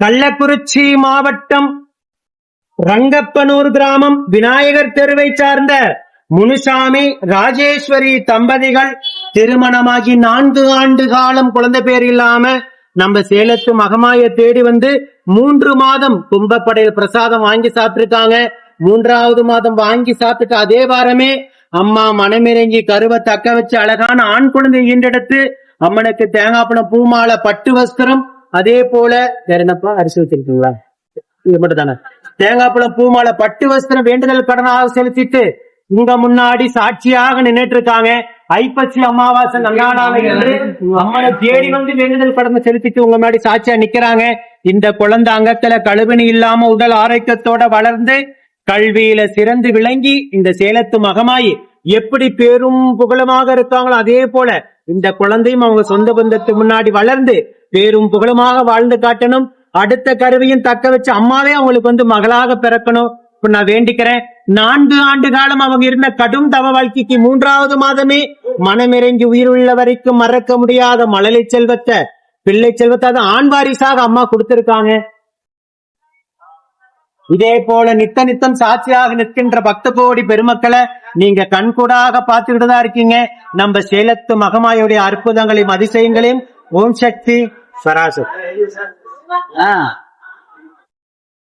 கள்ளக்குறிச்சி மாவட்டம் ரங்கப்பனூர் கிராமம் விநாயகர் தெருவை சார்ந்த முனுசாமி ராஜேஸ்வரி தம்பதிகள் திருமணமாகி நான்கு ஆண்டு காலம் குழந்தை பேர் இல்லாம நம்ம சேலத்து மகமாய தேடி வந்து மூன்று மாதம் கும்பப்படையில் பிரசாதம் வாங்கி சாப்பிட்டுருக்காங்க. மூன்றாவது மாதம் வாங்கி சாப்பிட்டுட்டு அதே வாரமே அம்மா மனமிறங்கி கருவை தக்க வச்சு அழகான ஆண் குழந்தை ஈண்டெடுத்து அம்மனுக்கு தேங்காய் பழம் பூமாலை பட்டு வஸ்திரம் அதே போல வேற என்னப்பா அரிசி வச்சிருக்கீங்களா? இது மட்டும் தானே. தேங்காய் பழம் பூமாலை பட்டு வஸ்திரம் வேண்டுதல் கடனாக செலுத்திட்டு உங்க முன்னாடி சாட்சியாக நின்னுட்டு இருக்காங்க ஐப்பசி அமாவாசை நல்லானால என்று அம்மனை தேடி வந்து வேண்டுதல் கடனை செலுத்திட்டு உங்க முன்னாடி சாட்சியா நிக்கிறாங்க. இந்த குழந்தை அங்கத்துல கழுவினி இல்லாம உடல் ஆரோக்கியத்தோட வளர்ந்து கல்வியில சிறந்து விளங்கி இந்த சேலத்து மகமாயி எப்படி பேரும் புகழமாக இருக்காங்களோ அதே போல இந்த குழந்தையும் அவங்க சொந்த பந்தத்துக்கு முன்னாடி வளர்ந்து பேரும் புகழுமாக வாழ்ந்து காட்டணும். அடுத்த கருவியும் தக்க வச்சு அம்மாவே அவங்களுக்கு வந்து மகளாக பிறக்கணும். இப்ப நான் வேண்டிக்கிறேன். நான்கு ஆண்டு காலம் அவங்க இருந்த கடும் தவ வாழ்க்கைக்கு மூன்றாவது மாதமே மனமிறங்கி உயிருள்ள வரைக்கும் மறக்க முடியாத மழலை செல்வத்தை பிள்ளை செல்வத்தை அது ஆண் வாரிசாக அம்மா கொடுத்திருக்காங்க. இதே போல நித்த நித்தம் சாட்சியாக நிற்கின்ற பக்த கோடி பெருமக்களை நீங்க கண்கூடாக பார்த்துக்கிட்டு தான் இருக்கீங்க. நம்ம சேலத்து மகமாயுடைய அற்புதங்களையும் அதிசயங்களையும் ஓம் சக்தி. Farásia. Ah.